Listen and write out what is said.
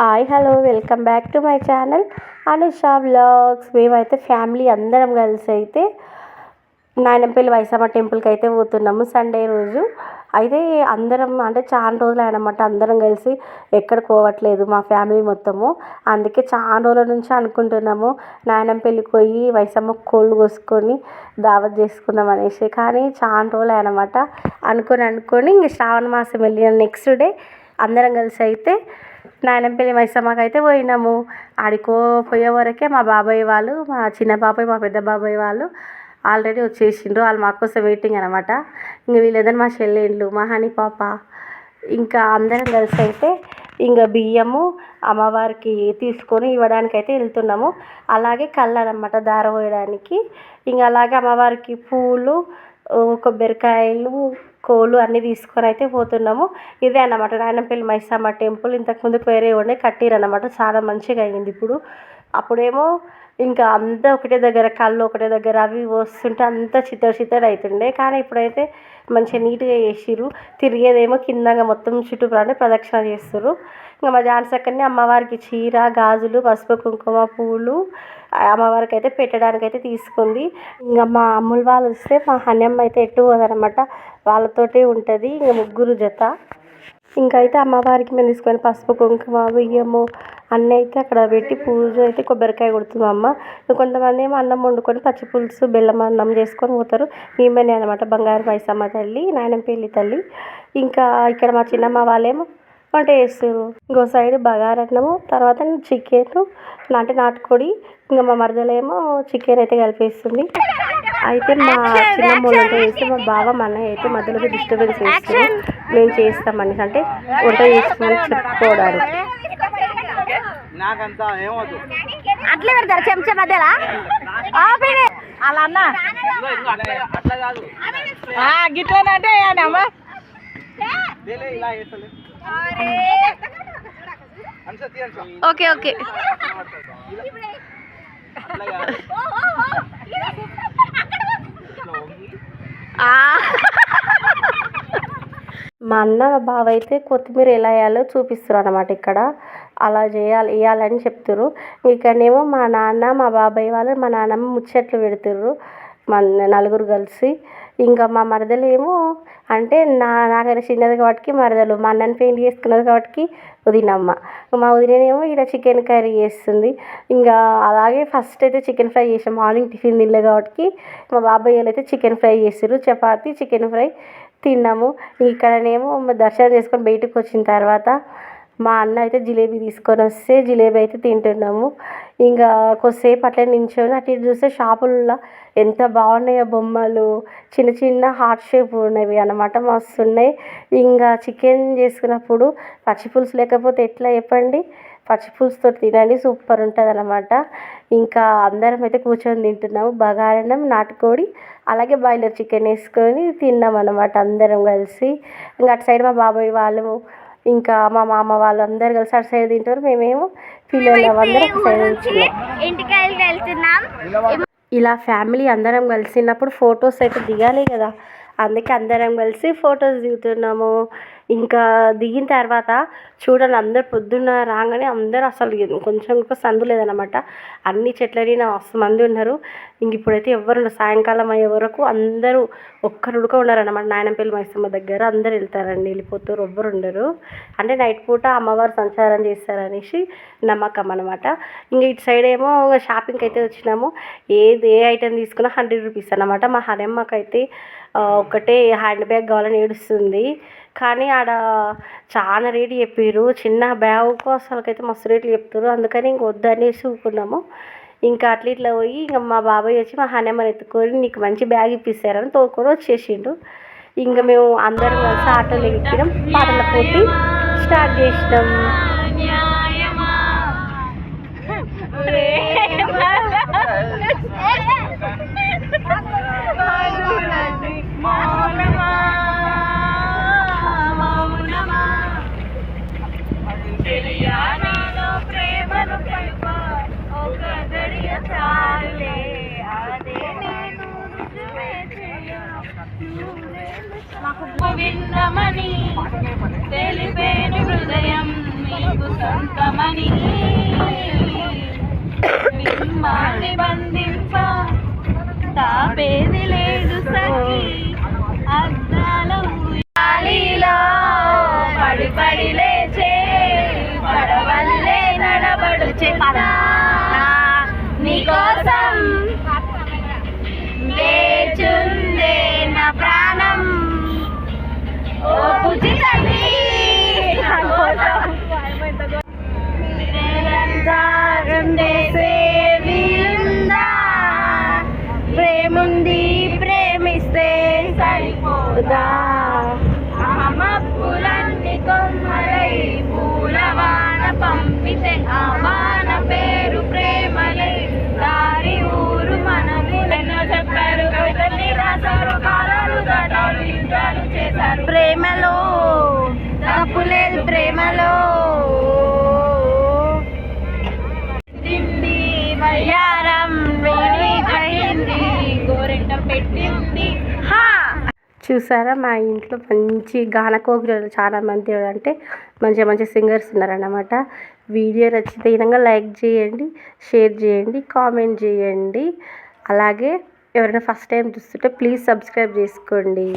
Hi hello welcome back to my channel. Anusha blogs మేమైతే family అందరం కలిసి అయితే నాయనంపల్లి వైసమ్మ టెంపుల్కి అయితే పోతున్నాము సండే రోజు. అయితే అందరం అంటే చాలా రోజులు అనమాట అందరం కలిసి ఎక్కడ పోవట్లేదు మా ఫ్యామిలీ మొత్తము. అందుకే చాలా రోజుల నుంచి అనుకుంటున్నాము నాయనంపల్లి పోయి వైసమ్మ కోళ్ళు కోసుకొని దావత్ చేసుకుందాం అనేసి. కానీ చాలా రోజులు అనమాట అనుకొని అనుకొని ఇంక శ్రావణ మాసం వెళ్ళిన నెక్స్ట్ డే అందరం కలిసి అయితే నాయనంపల్లి మైసమ్మకి అయితే పోయినాము. ఆడికో పోయే వరకే మా బాబాయ్ వాళ్ళు మా చిన్న బాబాయ్ మా పెద్ద బాబాయ్ వాళ్ళు ఆల్రెడీ వచ్చేసిండ్రు. వాళ్ళు మా కోసం వెయిటింగ్ అనమాట ఇంక వీళ్ళిద్దరు మా చెల్లెళ్ళు మా హనీ పాప. ఇంకా అందరం కలిసి అయితే ఇంకా బియ్యము అమ్మవారికి తీసుకొని ఇవ్వడానికి అయితే వెళ్తున్నాము. అలాగే కళ్ళనమాట దార పోయడానికి ఇంకా అలాగే అమ్మవారికి పూలు కొబ్బరికాయలు కోళ్ళు అన్నీ తీసుకొని అయితే పోతున్నాము. ఇదే అన్నమాట రాయనంపల్లి మైసమ్మ టెంపుల్. ఇంతకుముందు వేరే ఉండే కట్టిరన్నమాట చాలా మంచిగా అయింది ఇప్పుడు. అప్పుడేమో ఇంకా అంతా ఒకటే దగ్గర కళ్ళు ఒకటే దగ్గర అవి వస్తుంటే అంతా చిత్తడి చిత్తడి అవుతుండే కానీ ఇప్పుడైతే మంచిగా నీట్గా చేసిర్రు. తిరిగేదేమో కిందగా మొత్తం చుట్టూ ప్రదక్షిణ చేస్తారు ఇంకా మా జాన్సక్కని అమ్మవారికి చీర గాజులు పసుపు కుంకుమ పూలు అమ్మవారికి అయితే పెట్టడానికి అయితే తీసుకుంది. ఇంకా మా అమ్ములు వాళ్ళు వస్తే మా హన్యమ్మ అయితే ఎటు పోదనమాట. వాళ్ళతోటే ఉంటుంది. ఇంకా ముగ్గురు జత. ఇంకా అయితే అమ్మవారికి మేము తీసుకొని పసుపు కుంకుమ బియ్యము అన్నీ అయితే అక్కడ పెట్టి పూజ అయితే కొబ్బరికాయ కొడుతుంది అమ్మ. కొంతమంది ఏమో అన్నం వండుకొని పచ్చి పులుసు బెల్లం అన్నం చేసుకొని పోతారు. ఈమెనే అనమాట. బంగారు మైసమ్మ తల్లి నాయనంపల్లి తల్లి. ఇంకా ఇక్కడ మా చిన్నమ్మ వాళ్ళేమో వంట చేస్తారు ఇంకో సైడ్ బగారన్నము తర్వాత చికెన్ అంటే నాటుకోడి ఇంకా మా మరదలేమో చికెన్ అయితే కలిపేస్తుంది. అయితే మా చిన్నమ్మ వంట చేస్తే మా బావ మా అన్నయ్య అయితే మధ్యలో డిస్టర్బెన్స్ చేస్తారు. మేము చేస్తామని అంటే వంట చేస్తామని చెప్పుకోవడానికి అట్లే పెడతారు? చెంచా మధ్యలో? అలా అన్న? అట్లా కాదు. గిట్లనంటే అమ్మా. Okay okay. మా అన్న మా బావ అయితే కొత్తిమీర ఎలా వేయాలో చూపిస్తారు అనమాట ఇక్కడ. అలా చేయాలి వేయాలని చెప్తారు ఇక్కడనేమో మా నాన్న మా బాబాయ్ వాళ్ళు మా నాన్నమ్మ ముచ్చట్లు పెడుతుర్రు. మన నలుగురు కలిసి. ఇంకా మా మరదలేమో అంటే నా నాకైనా చిన్నది కాబట్టి మరదలు మా అన్నని పెయింట్ చేసుకున్నది కాబట్టి వదినమ్మ. మా వదినేమో ఇక్కడ చికెన్ కర్రీ చేస్తుంది. ఇంకా అలాగే ఫస్ట్ అయితే చికెన్ ఫ్రై చేసాం. మార్నింగ్ టిఫిన్ తినలే కాబట్టి మా బాబాయ్ వాళ్ళు అయితే చికెన్ ఫ్రై చేసారు చపాతి చికెన్ ఫ్రై తిన్నాము. ఇక్కడనేమో దర్శనం చేసుకొని బయటకు వచ్చిన తర్వాత మా అన్న అయితే జిలేబీ తీసుకొని వస్తే జిలేబీ అయితే తింటున్నాము. ఇంకా కొద్దిసేపు అట్లా నించొని అటు ఇటు చూస్తే షాపుల్లో ఎంత బాగున్నాయో బొమ్మలు చిన్న చిన్న హార్ట్ షేప్ ఉన్నవి అన్నమాట మస్తున్నాయి. ఇంకా చికెన్ చేసుకున్నప్పుడు పచ్చి పులుసు లేకపోతే ఎట్లా చెప్పండి? పచ్చిపులుసుతో తినండి సూపర్ ఉంటుంది అనమాట ఇంకా అందరం అయితే కూర్చొని తింటున్నాము. బగారన్నం నాటుకోడి అలాగే బాయిలర్ చికెన్ వేసుకొని తిన్నాం అనమాట అందరం కలిసి. ఇంకా అటు సైడ్ మా బాబాయ్ వాళ్ళు ఇంకా మా మామ వాళ్ళు అందరు కలిసి అటు సైడ్ తింటారు. మేమేమో పిల్లలు అందరం ఒక సైడ్ కూర్చున్నాం. ఇంటికి వెళ్తున్నాం. ఇలా ఫ్యామిలీ అందరం కలిసినప్పుడు ఫొటోస్ అయితే దిగాలి కదా. అందుకే అందరం కలిసి ఫొటోస్ దిగుతున్నాము. ఇంకా దిగిన తర్వాత చూడండి అందరు పొద్దున్న రాగానే అందరూ అసలు కొంచెం కూడా సందు లేదనమాట అన్ని చెట్లడిన మస్తు మంది ఉన్నారు. ఇంక ఇప్పుడైతే ఎవరు సాయంకాలం అయ్యే వరకు అందరూ ఒక్కరు ఉడక ఉన్నారనమాట నాయనంపల్లి మైసమ్మ దగ్గర అందరు వెళ్తారండి వెళ్ళిపోతారు ఎవ్వరు ఉండరు. అంటే నైట్ పూట అమ్మవారు సంచారం చేస్తారనేసి నమ్మకం అనమాట ఇంకా ఇటు సైడ్ ఏమో షాపింగ్కి అయితే వచ్చినాము. ఏది ఏ ఐటెం తీసుకున్నా హండ్రెడ్ రూపీస్ అనమాట మా హనమ్మకైతే ఒకటే హ్యాండ్ బ్యాగ్ కావాలని ఏడుస్తుంది. కానీ ఆడ చాలా రేటు చెప్పారు చిన్న బ్యాగ్కు అసలుకైతే మస్తు రేట్లు చెప్తారు అందుకని ఇంక వద్దనేసి ఊరుకున్నాము. ఇంకా అట్లా ఇట్లా పోయి ఇంకా మా బాబాయ్ వచ్చి మా హనమ్మని ఎత్తుకొని నీకు మంచి బ్యాగ్ ఇప్పిస్తారని తోకొని వచ్చేసిండు. ఇంకా మేము అందరం కలిసి ఆటోలో ఎక్కినాం పాటల పోటీ స్టార్ట్ చేసినాం. విన్నమని తెలిపేను హృదయం మీ సొంతమని. మిమ్మల్ని బంధింప తాపేది లేదు సఖి. అద్దాల ఉయ్యాలిలో పడి పడి లేచే పడవల్లే నడబడు పద కొమ్మలై పూలవాన పంపితే ఆ వాన పేరు ప్రేమలే. దారి ఊరు మనము ఎన్నో చెప్పారు. కవితల్ని రాశారు కాలాలు దాటాలు యుద్ధాలు చేశారు. ప్రేమలో ప్రేమలో. చూసారా? మా ఇంట్లో మంచి గానకోకిలలు చాలా మంది అంటే మంచి మంచి సింగర్స్ ఉన్నారన్నమాట. వీడియో నచ్చితే విధంగా లైక్ చేయండి షేర్ చేయండి కామెంట్ చేయండి. అలాగే ఎవరైనా ఫస్ట్ టైం చూస్తుంటే ప్లీజ్ సబ్స్క్రైబ్ చేసుకోండి.